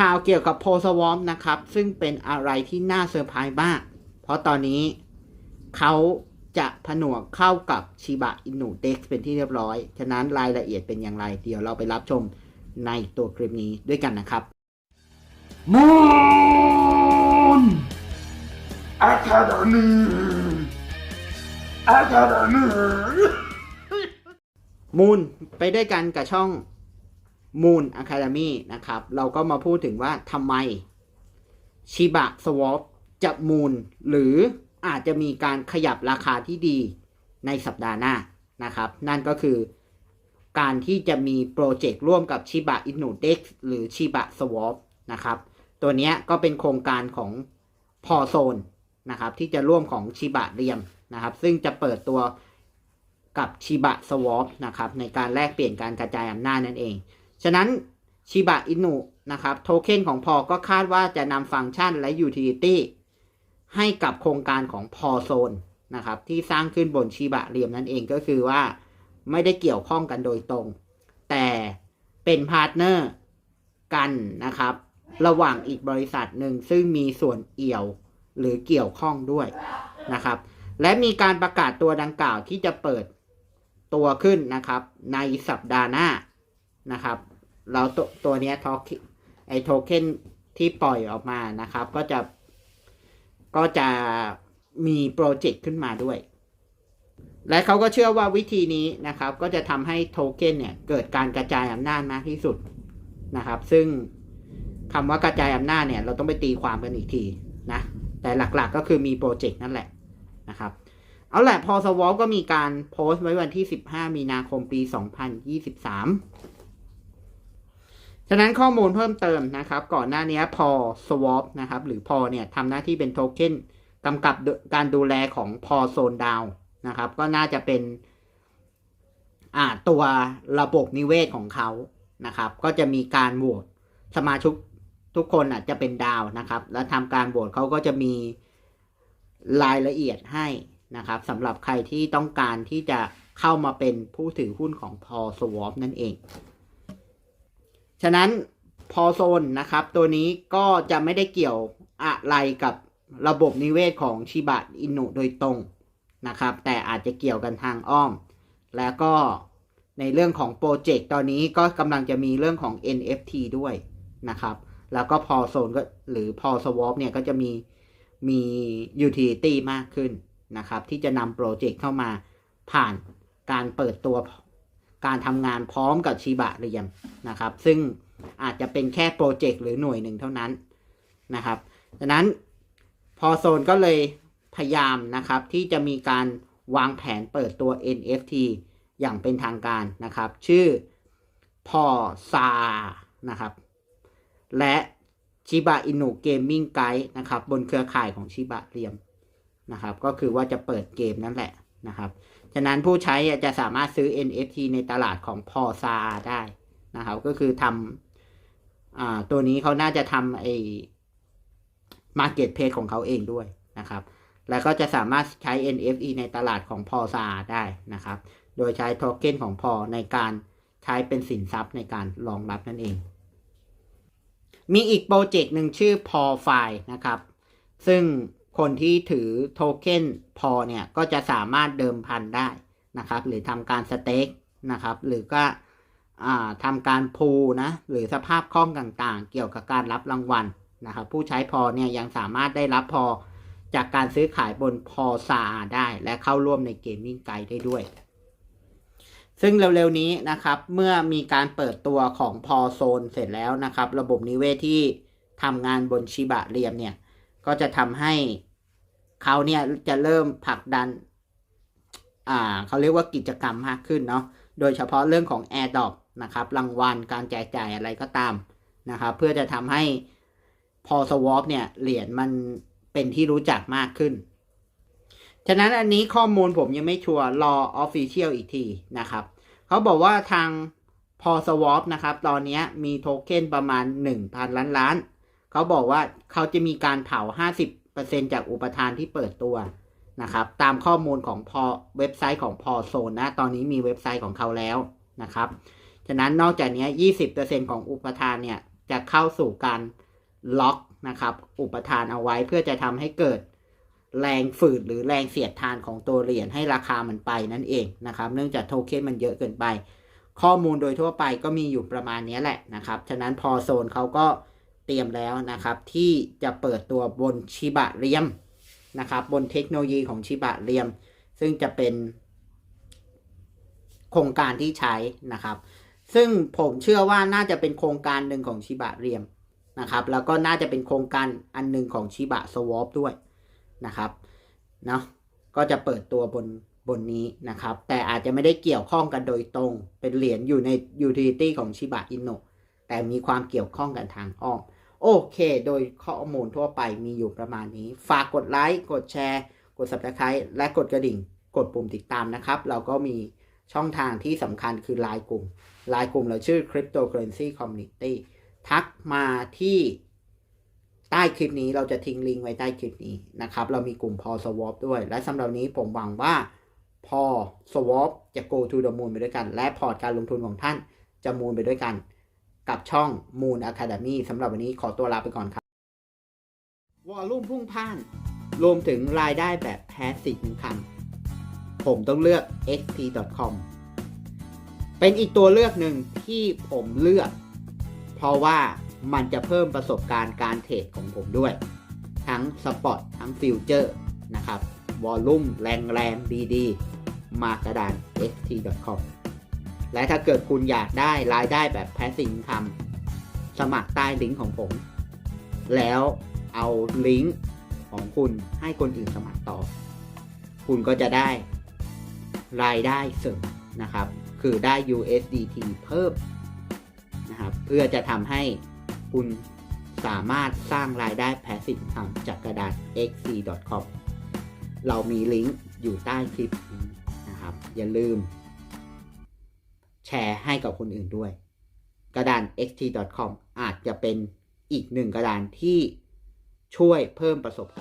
ข่าวเกี่ยวกับโพสวอมนะครับ ซึ่งเป็นอะไรที่น่าเซอร์ไพรส์มาก เพราะตอนนี้เขาจะผนวกเข้ากับชิบะอินุเด็กเป็นที่เรียบร้อย ฉะนั้นรายละเอียดเป็นอย่างไร เดี๋ยวเราไปรับชมในตัวคลิปนี้ด้วยกันนะครับมูนอะคาเดมีอะคาเดมีมูนไปด้วยกันกับช่อง Moon Academy นะครับ เราก็มาพูดถึงว่าทำไมชิบะสวอปจะมูนหรืออาจจะมีการขยับราคาที่ดีในสัปดาห์หน้านะครับ นั่นก็คือการที่จะมีโปรเจกต์ร่วมกับชิบะอินูเด็กหรือชิบะสวอปนะครับ ตัวนี้ก็เป็นโครงการของพอโซนนะครับที่จะร่วมของชิบะเรียมนะครับ ซึ่งจะเปิดตัวกับชิบะสวอปนะครับในการแลกเปลี่ยนการกระจายอำนาจนั่นเอง ฉะนั้นชิบะอินุนะครับโทเค็นของพอก็คาดว่าจะนำฟังก์ชันและยูทิลิตี้ให้กับโครงการของพอโซนนะครับที่สร้างขึ้นบนชิบะเรียมนั่นเองก็คือว่าไม่ได้เกี่ยวข้องกันโดยตรง แต่เป็นพาร์ทเนอร์กันนะครับ ระหว่างอีกบริษัทหนึ่งซึ่งมีส่วนเอี่ยวหรือเกี่ยวข้องด้วยนะครับ และมีการประกาศตัวดังกล่าวที่จะเปิดตัวขึ้นนะครับ ในสัปดาห์หน้านะครับ เราตัวตัวนี้ทอไอโทเค็นที่ปล่อยออกมานะครับ ก็จะก็จะมีโปรเจกต์ขึ้นมาด้วย และเขาก็เชื่อว่าวิธีนี้นะครับ ก็จะทำให้โทเค็นเนี่ยเกิดการกระจายอำนาจมากที่สุดนะครับ ซึ่งคำว่ากระจายอำนาจเนี่ยเราต้องไปตีความกันอีกทีนะแต่หลักๆก็คือมีโปรเจกต์นั่นแหละนะครับเอาแหละพอสวอปก็มีการโพสต์ไว้วันที่ 15 มีนาคมปี 2023 ฉะนั้นข้อมูลเพิ่มเติมนะครับ ก่อนหน้านี้พอ swap นะครับ หรือพอเนี่ยทำหน้าที่เป็นโทเค็นกำกับการดูแลของพอโซนดาวนะครับ ก็น่าจะเป็นอ่าตัวระบบนิเวศของเขานะครับ ก็จะมีการโหวตสมาชิกทุกคนอะจะเป็นดาวนะครับ แล้วทำการโหวตเขาก็จะมีรายละเอียดให้นะครับสำหรับใครที่ต้องการที่จะเข้ามาเป็นผู้ถือหุ้นของพอสวอปนั่นเอง ฉะนั้นพอโซนนะครับ ตัวนี้ก็จะไม่ได้เกี่ยวอะไรกับระบบนิเวศของชิบะอินุโดยตรงนะครับ แต่อาจจะเกี่ยวกันทางอ้อม แล้วก็ในเรื่องของโปรเจกต์ตอนนี้ก็กำลังจะมีเรื่องของ NFT ด้วยนะครับ แล้วก็พอโซนก็หรือพอสวอปเนี่ยก็จะมีมี utility มากขึ้นนะครับ ที่จะนำโปรเจกต์เข้ามาผ่านการเปิดตัว การทำงานพร้อมกับชิบะเรียมนะครับ ซึ่งอาจจะเป็นแค่โปรเจกต์หรือหน่วยหนึ่งเท่านั้นนะครับดังนั้นพอโซนก็เลยพยายามนะครับที่จะมีการวางแผนเปิดตัว NFT อย่างเป็นทางการนะครับ ชื่อพอซานะครับ และชิบะอินุเกมมิ่งไกด์นะครับ บนเครือข่ายของชิบะเรียมนะครับ ก็คือว่าจะเปิดเกมนั่นแหละนะครับ ฉะนั้นผู้ใช้จะสามารถซื้อ NFT ในตลาดของพอซาได้นะครับ ก็คือทำตัวนี้เขาน่าจะทำไอ้ Market Place ของเขาเองด้วยนะครับ แล้วก็จะสามารถใช้ NFT ในตลาดของพอซาได้นะครับ โดยใช้โทเค็นของพอในการใช้เป็นสินทรัพย์ในการรองรับนั่นเอง มีอีกโปรเจกต์หนึ่งชื่อพอไฟนะครับ ซึ่ง คนที่ถือโทเค็นพอเนี่ย ก็จะสามารถเดิมพันได้นะครับ หรือทำการสเต็กนะครับ หรือก็ทำการพูนะ หรือสภาพคล่องต่างๆ เกี่ยวกับการรับรางวัลนะครับ ผู้ใช้พอเนี่ยยังสามารถได้รับพอจากการซื้อขายบนพอซาได้ และเข้าร่วมในเกมมิ่งไกด์ได้ด้วย ซึ่งเร็วๆนี้นะครับ เมื่อมีการเปิดตัวของพอโซนเสร็จแล้วนะครับ ระบบนิเวศที่ทำงานบนชิบะเรียมเนี่ย ก็จะทำให้เขาเนี่ยจะเริ่มผลักดัน อ่าเขาเรียกว่ากิจกรรมมากขึ้นเนาะโดยเฉพาะเรื่องของ Air d r o p นะครับรางวัลการแจกจ่ายอะไรก็ตามนะครับเพื่อจะทำให้พอสวอปเนี่ยเหรียญมันเป็นที่รู้จักมากขึ้น ฉะนั้นอันนี้ข้อมูลผมยังไม่ชัวร์รอออฟฟิเชียลอีกทีนะครับ เขาบอกว่าทางพอสวอปนะครับ ตอนนี้มีโทเค็นประมาณ 1,000 ล้านล้าน เขาบอกว่าเขาจะมีการเผา 50%จากอุปทานที่เปิดตัวนะครับ ตามข้อมูลของพอเว็บไซต์ของพอโซนนะ ตอนนี้มีเว็บไซต์ของเขาแล้วนะครับ ฉะนั้นนอกจากนี้ 20%ของอุปทานเนี่ยจะเข้าสู่การล็อกนะครับ อุปทานเอาไว้เพื่อจะทำให้เกิดแรงฝืดหรือแรงเสียดทานของตัวเหรียญให้ราคามันไปนั่นเองนะครับ เนื่องจากโทเค็นมันเยอะเกินไป ข้อมูลโดยทั่วไปก็มีอยู่ประมาณนี้แหละนะครับ ฉะนั้นพอโซนเขาก็ เตรียมแล้วนะครับ ที่จะเปิดตัวบนชิบะเรียมนะครับบนเทคโนโลยีของชิบะเรียม ซึ่งจะเป็นโครงการที่ใช้นะครับ ซึ่งผมเชื่อว่าน่าจะเป็นโครงการหนึ่งของชิบะเรียมนะครับ แล้วก็น่าจะเป็นโครงการอันหนึ่งของชิบะสวอปด้วยนะครับเนาะก็จะเปิดตัวบนบนนี้นะครับ แต่อาจจะไม่ได้เกี่ยวข้องกันโดยตรงเป็นเหรียญอยู่ใน utility ของชิบะอินโน แต่มีความเกี่ยวข้องกันทางอ้อม โอเค โดยข้อมูลทั่วไปมีอยู่ประมาณนี้ ฝากกดไลค์ กดแชร์ กด subscribe และกดกระดิ่ง กดปุ่มติดตามนะครับ เราก็มีช่องทางที่สำคัญคือไลน์กลุ่มไลน์กลุ่มเราชื่อ cryptocurrency community ทักมาที่ใต้คลิปนี้เราจะทิ้งลิงก์ไว้ใต้คลิปนี้นะครับ เรามีกลุ่มพอ swap ด้วย และสำหรับนี้ผมหวังว่าพอ swap จะ go to the moon ไปด้วยกัน และพอร์ตการลงทุนของท่านจะ moon ไปด้วยกัน กับช่อง Moon Academy สำหรับวันนี้ขอตัวลาไปก่อนครับ วอลลุ่มพุ่งพ่าน รวมถึงรายได้แบบ passive income ผมต้องเลือก xp.com เป็นอีกตัวเลือกหนึ่งที่ผมเลือก เพราะว่ามันจะเพิ่มประสบการณ์การเทรดของผมด้วย ทั้งสปอตทั้งฟิวเจอร์นะครับ วอลลุ่มแรงแรงดีๆ มากระดาน xt.com และถ้าเกิดคุณอยากได้รายได้แบบ passive income สมัครใต้ลิงก์ของผม แล้วเอาลิงก์ของคุณให้คนอื่นสมัครต่อ คุณก็จะได้รายได้เสริมนะครับ คือได้ USDT เพิ่มนะครับเพื่อจะทำให้คุณสามารถสร้างรายได้ passive income จากกระดาษ xc.com เรามีลิงก์อยู่ใต้คลิปนะครับ อย่าลืม แชร์ให้กับคนอื่นด้วย กระดาน xt.com อาจจะเป็นอีกหนึ่งกระดานที่ช่วยเพิ่มประสบการณ์